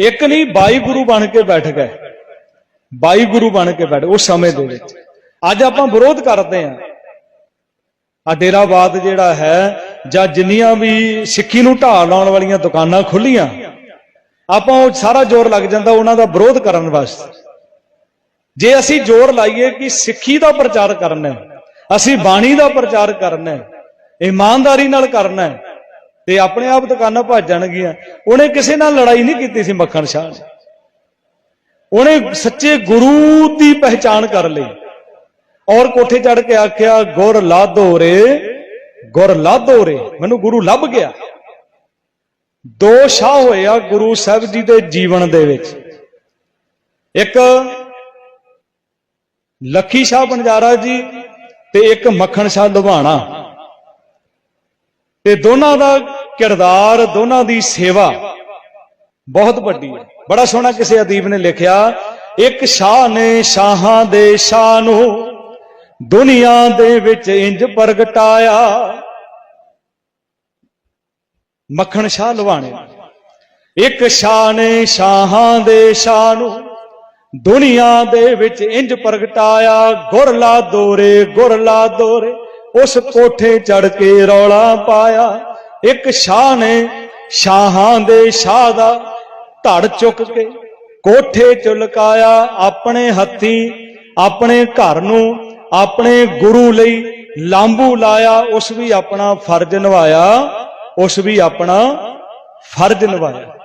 ਇੱਕ ਨਹੀਂ 22 ਗੁਰੂ ਬਣ ਕੇ ਬੈਠ ਗਏ। 22 ਗੁਰੂ ਬਣ ਕੇ ਬੈਠ ਉਸ ਸਮੇਂ ਦੇ ਵਿੱਚ। ਅੱਜ ਆਪਾਂ ਵਿਰੋਧ ਕਰਦੇ ਆਂ ਆ ਡੇਰਾਵਾਦ ਜਿਹੜਾ ਹੈ, ਜਾਂ ਜਿੰਨੀਆਂ ਵੀ ਸਿੱਖੀ ਨੂੰ ਢਾਹ ਲਾਉਣ ਵਾਲੀਆਂ ਦੁਕਾਨਾਂ ਖੁੱਲੀਆਂ ਆਪਾਂ ਉਹ ਸਾਰਾ ਜ਼ੋਰ ਲੱਗ ਜਾਂਦਾ ਉਹਨਾਂ ਦਾ ਵਿਰੋਧ ਕਰਨ ਵਾਸਤੇ। ਜੇ ਅਸੀਂ ਜ਼ੋਰ ਲਾਈਏ ਕਿ ਸਿੱਖੀ ਦਾ ਪ੍ਰਚਾਰ ਕਰਨਾ ਹੈ, ਅਸੀਂ ਬਾਣੀ ਦਾ ਪ੍ਰਚਾਰ ਕਰਨਾ ਹੈ, ਇਮਾਨਦਾਰੀ ਨਾਲ ਕਰਨਾ ਹੈ ਤੇ ਆਪਣੇ ਆਪ ਦੁਕਾਨਾਂ ਭੱਜ ਜਾਣਗੀਆਂ। ਉਹਨੇ ਕਿਸੇ ਨਾਲ ਲੜਾਈ ਨਹੀਂ ਕੀਤੀ ਸੀ ਮੱਖਣ ਸ਼ਾਹ ਨੇ ਉਹਨੇ ਸੱਚੇ ਗੁਰੂ ਦੀ ਪਹਿਚਾਣ ਕਰ ਲਈ। ਔਰ ਕੋਠੇ ਚੜ ਕੇ ਆਖਿਆ, ਗੁਰ ਲਾਧੋ ਰੇ ਗੁਰ ਲਾਧੋ ਰੇ ਮੈਨੂੰ ਗੁਰੂ ਲੱਭ ਗਿਆ। ਦੋ ਸ਼ਾਹ ਹੋਇਆ ਗੁਰੂ ਸਾਹਿਬ ਜੀ ਦੇ ਜੀਵਨ ਦੇ ਵਿੱਚ। ਇੱਕ ਲੱਖੀ ਸ਼ਾਹ ਬੰਜਾਰਾ ਜੀ ਤੇ ਇੱਕ ਮੱਖਣ ਸ਼ਾਹ ਲੁਬਾਣਾ ਤੇ ਦੋਨਾਂ ਦਾ ਕਿਰਦਾਰ ਦੋਨਾਂ ਦੀ ਸੇਵਾ ਬਹੁਤ ਵੱਡੀ ਹੈ। ਬੜਾ ਸੋਹਣਾ ਕਿਸੇ ਅਦੀਬ ਨੇ ਲਿਖਿਆ, ਇੱਕ ਸ਼ਾਹ ਨੇ ਸ਼ਾਹਾਂ ਦੇ ਸ਼ਾਹ ਨੂੰ ਦੁਨੀਆ ਦੇ ਵਿੱਚ ਇੰਜ ਪ੍ਰਗਟਾਇਆ। ਮੱਖਣ ਸ਼ਾਹ ਲਵਾਣੇ ਇੱਕ ਸ਼ਾਹ ਨੇ ਸ਼ਾਹਾਂ ਦੇ ਸ਼ਾਹ ਨੂੰ ਦੁਨੀਆ ਦੇ ਵਿੱਚ ਇੰਜ ਪ੍ਰਗਟਾਇਆ। ਗੁਰਲਾ ਦੋਰੇ ਗੁਰਲਾ ਦੋਰੇ, ਉਸ ਕੋਠੇ ਚੜ ਕੇ ਰੌਲਾ ਪਾਇਆ। ਇੱਕ ਸ਼ਾਹ ਨੇ ਸ਼ਾਹਾਂ ਦੇ ਸ਼ਾਹ ਦਾ ਧੜ ਚੁੱਕ ਕੇ ਕੋਠੇ ਚ ਲੁਕਾਇਆ ਆਪਣੇ ਹੱਥੀ, ਆਪਣੇ ਘਰ ਨੂੰ, ਆਪਣੇ ਗੁਰੂ ਲਈ ਲਾਂਬੂ ਲਾਇਆ, ਉਸ ਵੀ ਆਪਣਾ ਫਰਜ਼ ਨਿਭਾਇਆ, ਉਸ ਵੀ ਆਪਣਾ ਫਰਜ਼ ਨਿਭਾਇਆ।